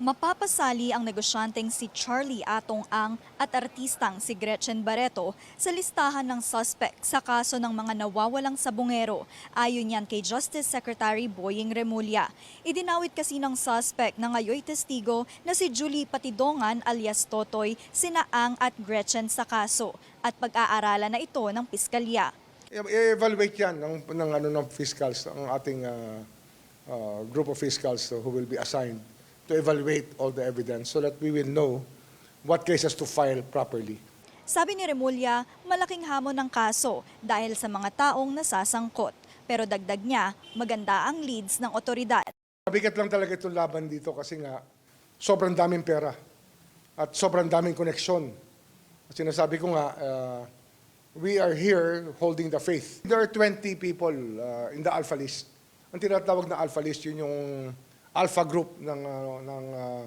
Mapapasali ang negosyanteng si Charlie Atong Ang at artistang si Gretchen Barreto sa listahan ng suspect sa kaso ng mga nawawalang sabungero ayon yan kay Justice Secretary Boying Remulla. Idinawit kasi ng suspect na ngayoy testigo na si Julie Patidongan alias Totoy, sina Ang at Gretchen sa kaso at pag-aaralan na ito ng piskalya. I-evaluate yan ng, ng, ano, ng fiscals, ang ating uh, uh, group of fiscals who will be assigned to evaluate all the evidence so that we will know what cases to file properly. Sabi ni Remulla, malaking hamon ng kaso dahil sa mga taong nasasangkot. Pero dagdag niya, maganda ang leads ng otoridad. Mabigat lang talaga itong laban dito kasi nga sobrang daming pera at sobrang daming koneksyon. At sinasabi ko nga, uh, we are here holding the faith. There are 20 people uh, in the alpha list. Ang tinatawag na alpha list, yun yung alpha group ng, uh, ng uh,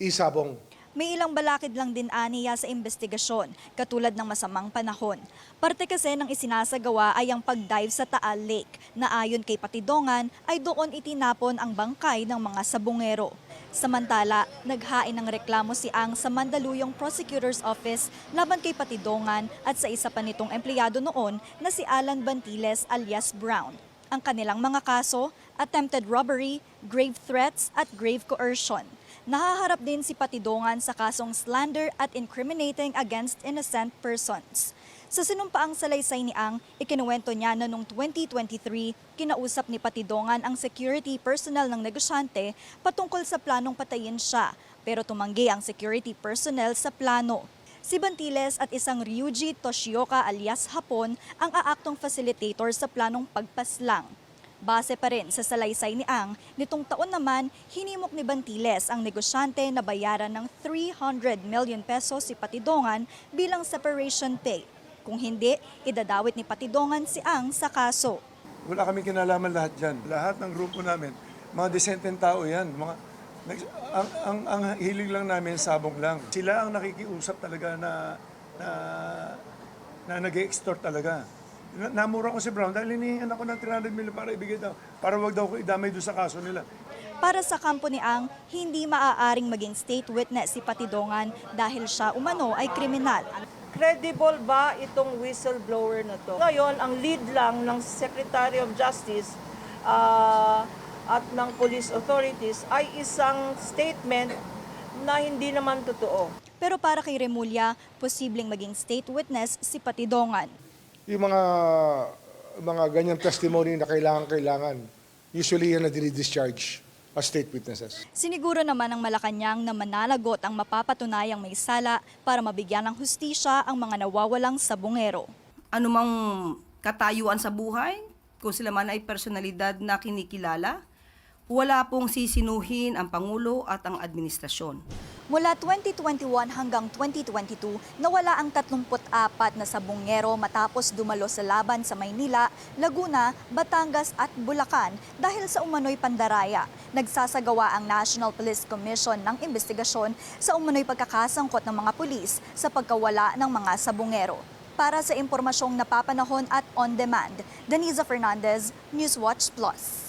isabong. May ilang balakid lang din aniya sa investigasyon, katulad ng masamang panahon. Parte kasi ng isinasagawa ay ang pag-dive sa Taal Lake, na ayon kay Patidongan ay doon itinapon ang bangkay ng mga sabungero. Samantala, naghain ng reklamo si Ang sa Mandaluyong Prosecutor's Office laban kay Patidongan at sa isa pa nitong empleyado noon na si Alan Bantiles alias Brown. Ang kanilang mga kaso, attempted robbery, grave threats at grave coercion. Nahaharap din si Patidongan sa kasong slander at incriminating against innocent persons. Sa sinumpaang salaysay ni Ang, ikinuwento niya na noong 2023, kinausap ni Patidongan ang security personnel ng negosyante patungkol sa planong patayin siya, pero tumanggi ang security personnel sa plano. Si Bantiles at isang Ryuji Toshioka alias Hapon ang aaktong facilitator sa planong pagpaslang. Base pa rin sa salaysay ni Ang, nitong taon naman, hinimok ni Bantiles ang negosyante na bayaran ng 300 million pesos si Patidongan bilang separation pay. Kung hindi, idadawit ni Patidongan si Ang sa kaso. Wala kami kinalaman lahat dyan. Lahat ng grupo namin, mga desenteng tao yan. Mga, nags- ang, ang, ang hiling lang namin, sabong lang. Sila ang nakikiusap talaga na, na, na nag-extort talaga. Na- Namura ko si Brown dahil hinihingan ako ng 300 million para ibigay daw, para wag daw ko idamay doon sa kaso nila. Para sa kampo ni Ang, hindi maaaring maging state witness si Patidongan dahil siya umano ay kriminal. credible ba itong whistleblower na to? Ngayon, ang lead lang ng Secretary of Justice ah, at ng police authorities ay isang statement na hindi naman totoo. Pero para kay Remulla, posibleng maging state witness si Patidongan. Yung mga mga ganyang testimony na kailangan-kailangan, usually yan na discharge as state witnesses. Siniguro naman ng Malacanang na mananagot ang mapapatunayang may sala para mabigyan ng hustisya ang mga nawawalang sabungero. anumang katayuan sa buhay, kung sila man ay personalidad na kinikilala, wala pong sisinuhin ang Pangulo at ang administrasyon. Mula 2021 hanggang 2022, nawala ang 34 na sabungero matapos dumalo sa laban sa Maynila, Laguna, Batangas at Bulacan dahil sa umano'y pandaraya. Nagsasagawa ang National Police Commission ng investigasyon sa umano'y pagkakasangkot ng mga pulis sa pagkawala ng mga sabungero. Para sa impormasyong napapanahon at on-demand, Daniza Fernandez, Newswatch Plus.